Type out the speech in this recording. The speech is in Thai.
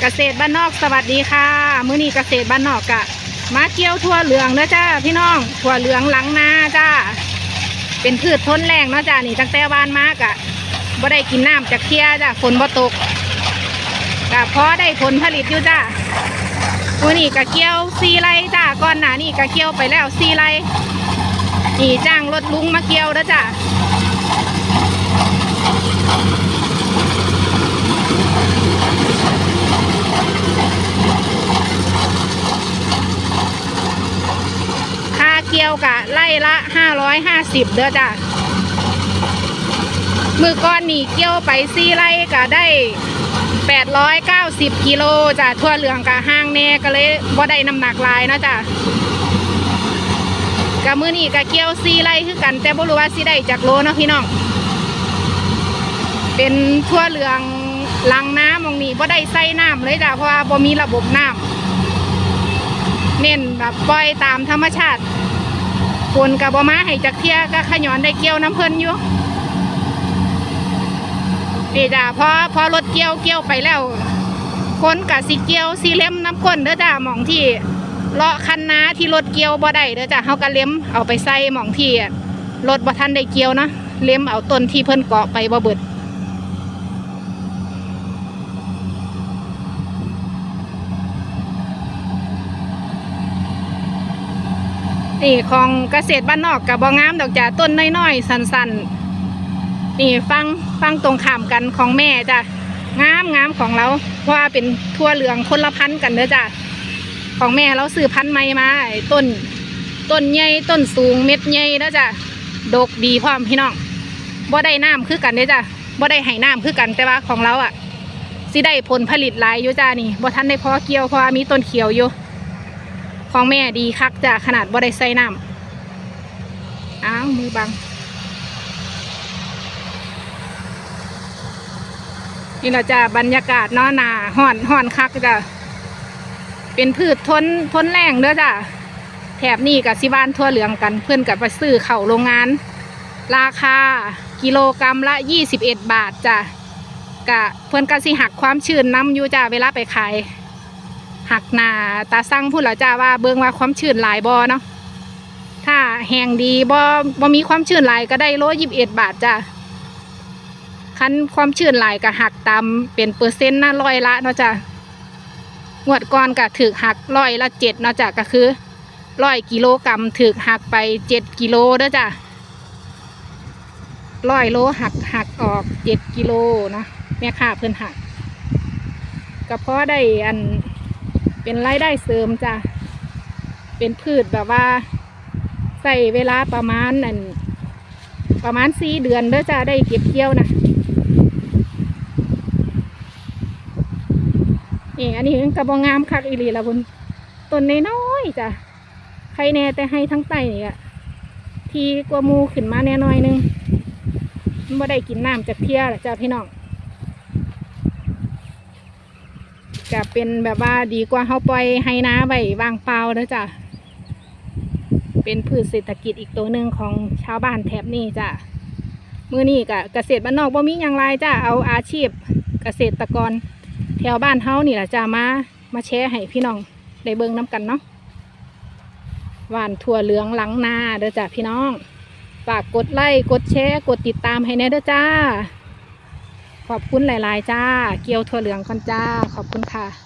เกษตรบ้านนอกสวัสดีค่ะมื้อนี้เกษตรบ้านนอกกะมาเกี่ยวทั่วเหลืองเด้อจ้าพี่น้องทั่วเหลืองหลังนาจ้าเป็นพืชทนแรงเนาะจ้านี่ตั้งแต่วานมากะบ่ได้กินน้ำจากเที่ยจ้าฝนบ่ตกกะพอได้ผลผลิตอยู่จ้ามื้อนี้กะเกี่ยวซีไรจ้าก่อนหน้านี่กะเกี่ยวไปแล้วซีไรนี่จ้างรถลุงมาเกี่ยวเด้อจ้า กียวกะไล่ละห้าร้อยห้าสิบเด้อจ้ะมือก้อนนี่เกี่ยวไปซี่ไล่กะได้แปดร้อยเก้าสิบกิโลจ้ะทั่วเหลืองกะห้างแน่ก็เลยบ่ได้น้ำหนักลายเนาะจ้ะกะมือนี่กะเกี่ยวซี่ไล่คือกัน แต่บ่รู้ว่าสิได้จากโลเนาะพี่น้องเป็นทั่วเหลืองลังน้ำมองนี่บ่ได้ใส่น้ำเลยจ้ะเพราะว่าบ่มีระบบน้ำเน้นแบบปล่อยตามธรรมชาติ คนกับบมาให้จักเที่ยก็ขย้อนได้เกี่ยวน้ำเพลินอยู่นี่จ้าพอพอรถเกี่ยวเกี่ยวไปแล้วคนกับสีเกี่ยวสีเล็มน้ำก้นเด้อจ้ะหมองที่เลาะคันนาที่รถเกี่ยวบ่ได้เด้อจ้ะเฮากะเล็มเอาไปใส่หมองที่รถบ่ทันได้เกี่ยวนะเล็มเอาต้นที่เพิ่นเกาะไปบ่เบิด นี่ของเกษตรบ้านนอกกับบองามดอกจ้าต้นน้อยๆ สันๆ นี่ฟังฟังตรงข้ามกันของแม่จ้ะงามงามของเราเพราะว่าเป็นทั่วเหลืองคนละพันกันเด้อจ้ะของแม่เราซื้อพันธุ์ใหม่มาต้นต้นใหญ่ต้นสูงเม็ดใหญ่แล้วจ้ะดกดีพร้อมพี่น้องบ่ได้น้ำคือกันเด้อจ้ะบ่ได้ให้น้ำคือกันแต่ว่าของเราอะสิได้ผลผลิตหลายอยู่จ้านี่บ่ทันได้พอเกี่ยวเพราะมีต้นเขียวอยู่ ของแม่ดีคักจ้ะขนาดบ่ได้ใส่น้ำอ้าวมือบัง นี่เราจะบรรยากาศเนาะหนาห่อนห่อนคักจ้ะเป็นพืชทนทนแรงเด้อจ้ะแถบนี่กับสิบ้านทั่วเหลืองกันเพื่อนกับไปซื้อเข่าโรงงาน ราคากิโลกรรัมละยี่สิบเอ็ดบาทจ้ะกะเพื่อนกันสิหักความชื้นน้ำอยู่จ้ะเวลาไปขาย หักหนาตาสั่งพูดแล้วจ้าว่าเบิ่งว่าความชื้นหลายบอเนาะถ้าแห้งดีบอบอมีความชื้นหลายก็ได้โลยิบเอ็ดบาทจ้าคันความชื้นหลายก็หักตามเป็นเปอร์เซ็นต์นะร้อยละเนาะจ้างวดก่อนก็ถือหักร้อยละเจ็ดเนาะจ้าก็คือร้อยกิโลกรัมถือหักไปเจ็ดกิโลเด้อจ้าร้อยโลหักหักออกเจ็ดกิโลเนาะแม่ค้าเพิ่นหักก็เพราะได้อัน เป็นรายได้เสริมจ้ะเป็นพืชแบบว่าใส่เวลาประมาณนั่นประมาณสี่เดือนเด้อจ้ะได้เก็บเกี่ยวนะนี่อันนี้กระบองงามคักอีหลีละบุญต้นน้อยๆจ้ะใครแน่แต่ให้ทั้งไตนี่อะทีกว่ามูขึ้นมาแน่น้อยนึงไม่ได้กินน้ำจากเที่ยจ้ะพี่น้อง จะเป็นแบบว่าดีกว่าเขาปล่อยให้น้าไว้วางเปล่าเด้อจ้ะ เป็นพืชเศรษฐกิจอีกตัวหนึ่งของชาวบ้านแถบนี้จ้ะมือนี้กะเกษตรบ้านนอกบ่มีอย่างไรจ้ะเอาอาชีพเกษตรกรแถวบ้านเฮานี่แหละจ้ะมามาแชร์ให้พี่น้องได้เบิ่งน้ำกันเนาะหวานถั่วเหลืองหลังนาเด้อจ้ะพี่น้องฝากกดไลค์กดแชร์กดติดตามให้แน่เด้อจ้า ขอบคุณหลาย ๆ จ้า เกียวถั่วเหลืองก่อนจ้า ขอบคุณค่ะ